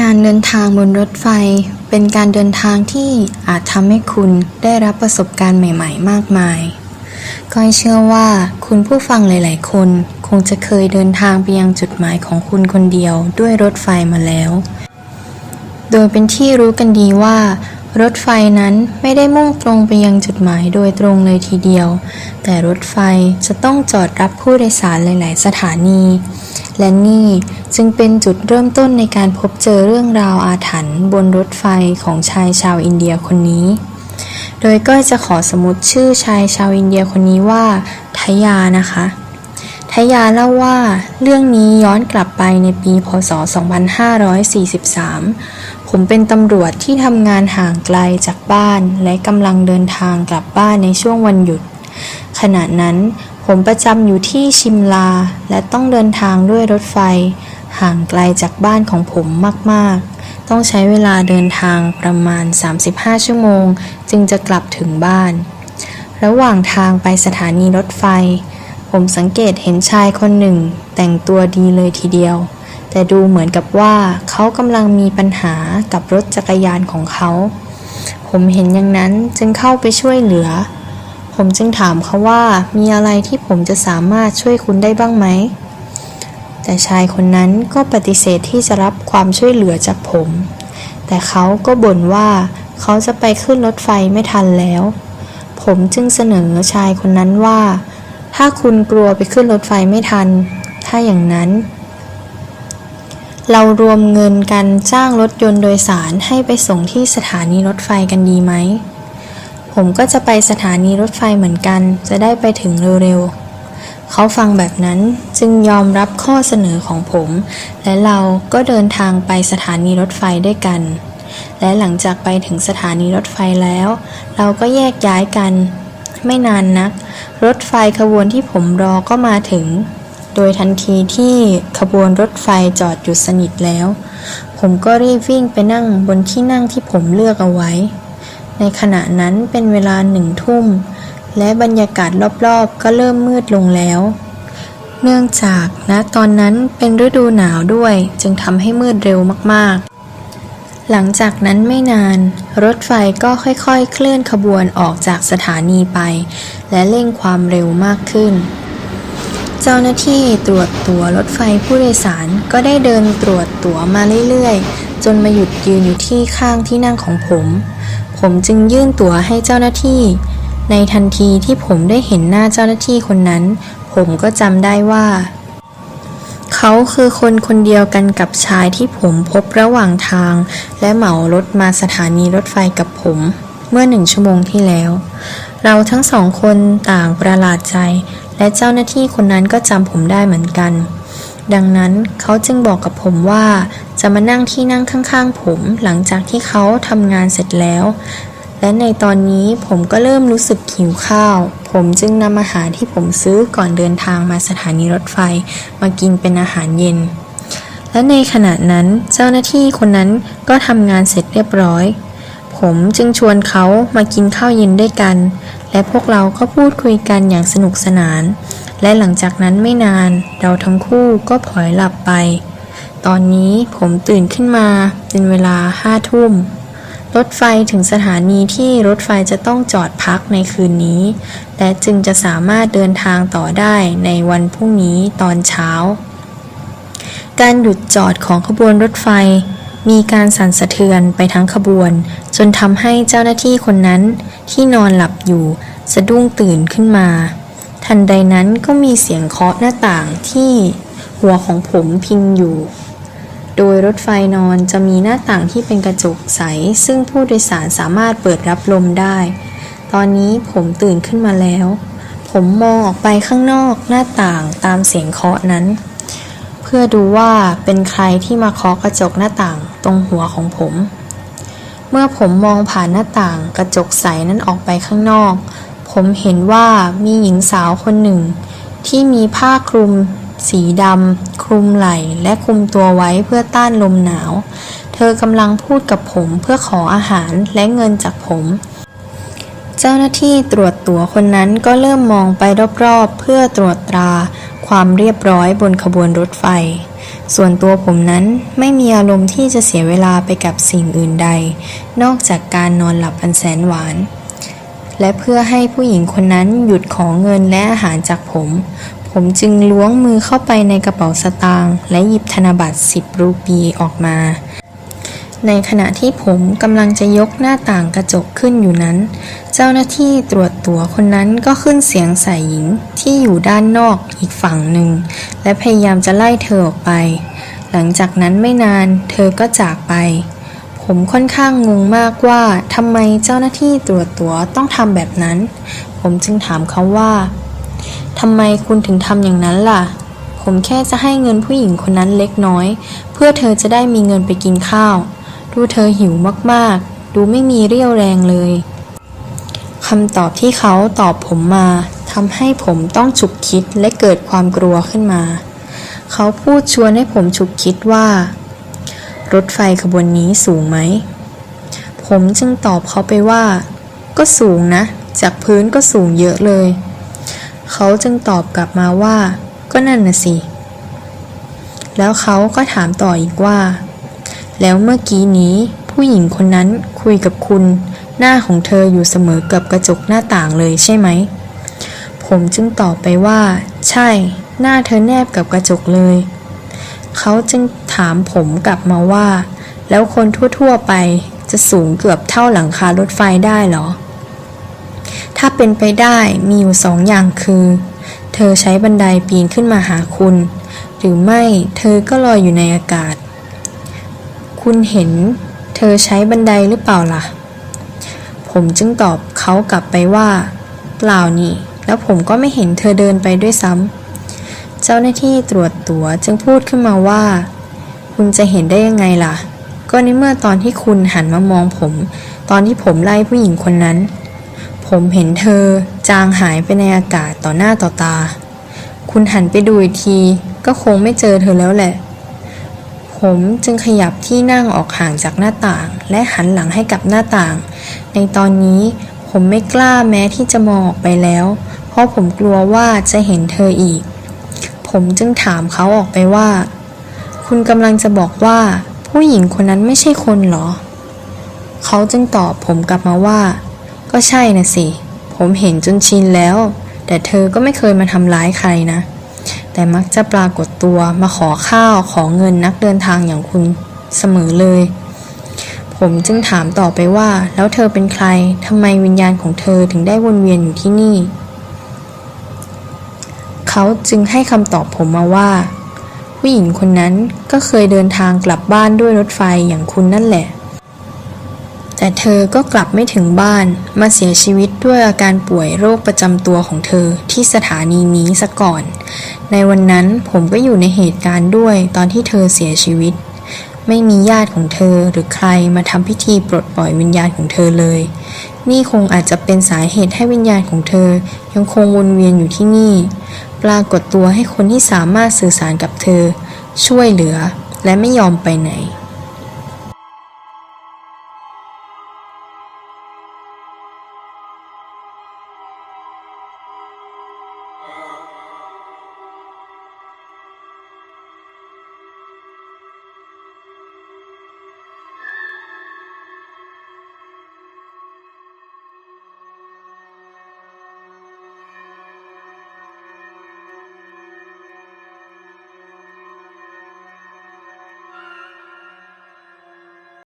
การเดินทางบนรถไฟ เป็นการเดินทางที่อาจทำให้คุณได้รับประสบการณ์ใหม่ ๆ มากมาย ก้อยเชื่อว่าคุณผู้ฟังหลาย ๆ คน คงจะเคยเดินทางไปยังจุดหมายของคุณคนเดียวด้วยรถไฟมาแล้ว โดยเป็นที่รู้กันดีว่า รถไฟนั้นไม่ได้มุ่งตรงไปยังจุดหมายโดยตรงเลยทีเดียว แต่รถไฟจะต้องจอดรับผู้โดยสารหลาย ๆ สถานี และนี่จึงเป็นจุดเริ่มต้นในการพบเจอเรื่องราวอาถรรพ์บนรถไฟของชายชาวอินเดียคนนี้ โดยก็จะขอสมมติชื่อชายชาวอินเดียคนนี้ว่าทยานะคะทยาเล่าว่าเรื่องนี้ย้อนกลับไปในปี พศ 2543 ผมเป็นตำรวจที่ทำงานห่างไกลจากบ้านและกำลังเดินทางกลับบ้านในช่วงวันหยุด ขณะนั้นผมประจำอยู่ที่ชิมลา และต้องเดินทางด้วยรถไฟ ห่างไกลจากบ้านของผมมาก ๆ ต้องใช้เวลาเดินทางประมาณ 35 ชั่วโมง จึงจะกลับถึงบ้าน ระหว่างทางไปสถานีรถไฟ ผมสังเกตเห็นชายคนหนึ่ง แต่งตัวดีเลยทีเดียว แต่ดูเหมือนกับว่าเขากำลังมีปัญหากับรถจักรยานของเขา ผมเห็นอย่างนั้นจึงเข้าไปช่วยเหลือ ผมจึงถามเขาว่ามีอะไรที่ผมจะสามารถช่วยคุณได้บ้างไหม แต่ชายคนนั้นก็ปฏิเสธที่จะรับความช่วยเหลือจากผม แต่เขาก็บ่นว่าเขาจะไปขึ้นรถไฟไม่ทันแล้ว ผมจึงเสนอชายคนนั้นว่า ถ้าคุณกลัวไปขึ้นรถไฟไม่ทัน ถ้าอย่างนั้น เรารวมเงินกันจ้างรถยนต์โดยสารให้ไปส่งที่สถานีรถไฟกันดีไหม ผมก็จะไปสถานีรถไฟเหมือนกัน จะได้ไปถึงเร็วๆ เขาฟังแบบนั้นจึงยอมรับข้อเสนอของผม และเราก็เดินทางไปสถานีรถไฟด้วยกัน และหลังจากไปถึงสถานีรถไฟแล้ว เราก็แยกย้ายกัน ไม่นานนัก รถไฟขบวนที่ผมรอก็มาถึง โดยทันทีที่ขบวนรถไฟจอดหยุดสนิทแล้ว ผมก็รีบวิ่งไปนั่งบนที่นั่งที่ผมเลือกเอาไว้ ในขณะนั้นเป็นเวลาหนึ่งทุ่ม และบรรยากาศรอบๆ ก็เริ่มมืดลงแล้ว เนื่องจากณตอนนั้นเป็นฤดูหนาวด้วยจึงทำให้มืดเร็วมากๆหลังจากนั้นไม่นาน รถไฟก็ค่อยๆ เคลื่อนขบวนออกจากสถานีไป และเร่งความเร็วมากขึ้น เจ้าหน้าที่ตรวจตั๋วรถไฟผู้โดยสาร ก็ได้เดินตรวจตั๋วมาเรื่อยๆ จนมาหยุดยืนอยู่ที่ข้างที่นั่งของผม ผมจึงยื่นตั๋วให้เจ้าหน้าที่ ในทันทีที่ผมได้เห็นหน้าเจ้าหน้าที่คนนั้น ผมก็จำได้ว่า เขาคือคนคนเดียวกันกับชายที่ผมพบระหว่างทาง และเหมารถมาสถานีรถไฟกับผมเมื่อหนึ่งชั่วโมงที่แล้ว เราทั้งสองคนต่างประหลาดใจ และเจ้าหน้าที่คนนั้นก็จำผมได้เหมือนกัน ดังนั้นเขาจึงบอกกับผมว่าจะมานั่งที่นั่งข้างๆ ผมหลังจากที่เขาทำงานเสร็จแล้ว และในตอนนี้ผมก็เริ่มรู้สึกหิวข้าว ผมจึงนำอาหารที่ผมซื้อก่อนเดินทางมาสถานีรถไฟ มากินเป็นอาหารเย็น และในขณะนั้นเจ้าหน้าที่คนนั้นก็ทำงานเสร็จเรียบร้อย ผมจึงชวนเขามากินข้าวเย็นด้วยกัน และพวกเราก็พูดคุยกันอย่างสนุกสนาน และหลังจากนั้นไม่นาน เราทั้งคู่ก็ผลอยหลับไป ตอนนี้ผมตื่นขึ้นมาเป็นเวลาห้าทุ่มรถไฟถึงสถานีที่รถไฟจะต้องจอดพักในคืนนี้ และจึงจะสามารถเดินทางต่อได้ในวันพรุ่งนี้ตอนเช้า การหยุดจอดของขบวนรถไฟ มีการสั่นสะเทือนไปทั้งขบวน จนทำให้เจ้าหน้าที่คนนั้นที่นอนหลับอยู่สะดุ้งตื่นขึ้นมา ทันใดนั้นก็มีเสียงเคาะหน้าต่างที่หัวของผมพิงอยู่ โดยรถไฟนอนจะมีหน้าต่างที่เป็นกระจกใส ซึ่งผู้โดยสารสามารถเปิดรับลมได้ ตอนนี้ผมตื่นขึ้นมาแล้ว ผมมองออกไปข้างนอกหน้าต่างตามเสียงเคาะนั้น พื่อดูว่าเป็นใครที่มาเคาะกระจกหน้าต่างตรงหัวของผม เมื่อผมมองผ่านหน้าต่างกระจกใสนั้นออกไปข้างนอก ผมเห็นว่ามีหญิงสาวคนหนึ่ง ที่มีผ้าคลุม สีดำคลุมไหล่และคลุมตัวไว้เพื่อต้านลมหนาว เธอกำลังพูดกับผมเพื่อขออาหารและเงินจากผมเจ้าหน้าที่ตรวจตั๋วคนนั้นก็เริ่มมองไปรอบๆ เพื่อตรวจตรา ความเรียบร้อยบนขบวนรถไฟ ส่วนตัวผมนั้นไม่มีอารมณ์ที่จะเสียเวลาไปกับสิ่งอื่นใด นอกจากการนอนหลับอันแสนหวาน และเพื่อให้ผู้หญิงคนนั้นหยุดขอเงินและอาหารจากผม ผมจึงล้วงมือเข้าไปในกระเป๋าสตางค์และหยิบธนบัตร10รูปีออกมา ในขณะที่ผมกำลังจะยกหน้าต่างกระจกขึ้นอยู่นั้น เจ้าหน้าที่ตรวจตัวคนนั้นก็ขึ้นเสียงใส่หญิงที่อยู่ด้านนอกอีกฝั่งหนึ่ง และพยายามจะไล่เธอออกไป หลังจากนั้นไม่นานเธอก็จากไป ผมค่อนข้างงงมากว่าทำไมเจ้าหน้าที่ตรวจตัวต้องทำแบบนั้น ผมจึงถามเขาว่าทำไมคุณถึงทำอย่างนั้นล่ะผมแค่จะให้เงินผู้หญิงคนนั้นเล็กน้อย เพื่อเธอจะได้มีเงินไปกินข้าว ดูเธอหิวมากๆ ดูไม่มีเรี่ยวแรงเลยคำตอบที่เขาตอบผมมาทำให้ผมต้องฉุกคิดและเกิดความกลัวขึ้นมา เขาพูดชวนให้ผมฉุกคิดว่า รถไฟขบวนนี้สูงไหม ผมจึงตอบเขาไปว่า ก็สูงนะ จากพื้นก็สูงเยอะเลย เขาจึงตอบกลับมาว่า ก็นั่นน่ะสิ แล้วเขาก็ถามต่ออีกว่า แล้วเมื่อกี้นี้ ผู้หญิงคนนั้นคุยกับคุณ หน้าของเธออยู่เสมอกับกระจกหน้าต่างเลยใช่ไหม ผมจึงตอบไปว่า ใช่ หน้าเธอแนบกับกระจกเลย เขาจึงถามผมกลับมาว่า แล้วคนทั่วๆไปจะสูงเกือบเท่าหลังคารถไฟได้เหรอ ถ้าเป็นไปได้มีอยู่สองอย่างคือ เธอใช้บันไดปีนขึ้นมาหาคุณ หรือไม่เธอก็ลอยอยู่ในอากาศ คุณเห็นเธอใช้บันไดหรือเปล่าล่ะ ผมจึงตอบเขากลับไปว่า เปล่านี่ แล้วผมก็ไม่เห็นเธอเดินไปด้วยซ้ำ เจ้าหน้าที่ตรวจตั๋วจึงพูดขึ้นมาว่า คุณจะเห็นได้ยังไงล่ะ ก็ในเมื่อตอนที่คุณหันมามองผม ตอนที่ผมไล่ผู้หญิงคนนั้น ผมเห็นเธอจางหายไปในอากาศต่อหน้าต่อตา คุณหันไปดูอีกที ก็คงไม่เจอเธอแล้วแหละ ผมจึงขยับที่นั่งออกห่างจากหน้าต่าง และหันหลังให้กับหน้าต่าง ในตอนนี้ผมไม่กล้าแม้ที่จะมองออกไปแล้ว เพราะผมกลัวว่าจะเห็นเธออีก ผมจึงถามเขาออกไปว่า คุณกำลังจะบอกว่า ผู้หญิงคนนั้นไม่ใช่คนเหรอ เขาจึงตอบผมกลับมาว่า ก็ใช่นะสิ ผมเห็นจนชินแล้ว แต่เธอก็ไม่เคยมาทำร้ายใครนะ แต่มักจะปรากฏตัวมาขอข้าวขอเงินนักเดินทางอย่างคุณเสมอเลย ผมจึงถามต่อไปว่า แล้วเธอเป็นใครทำไมวิญญาณของเธอถึงได้วนเวียนอยู่ที่นี่ เขาจึงให้คำตอบผมมาว่า ผู้หญิงคนนั้นก็เคยเดินทางกลับบ้านด้วยรถไฟอย่างคุณนั่นแหละ แต่เธอก็กลับไม่ถึงบ้าน มาเสียชีวิตด้วยอาการป่วยโรคประจำตัวของเธอที่สถานีนี้ซะก่อน ในวันนั้นผมก็อยู่ในเหตุการณ์ด้วยตอนที่เธอเสียชีวิต ไม่มีญาติของเธอหรือใครมาทำพิธีปลดปล่อยวิญญาณของเธอเลย นี่คงอาจจะเป็นสาเหตุให้วิญญาณของเธอ ยังคงวนเวียนอยู่ที่นี่ ปรากฏตัวให้คนที่สามารถสื่อสารกับเธอ ช่วยเหลือและไม่ยอมไปไหน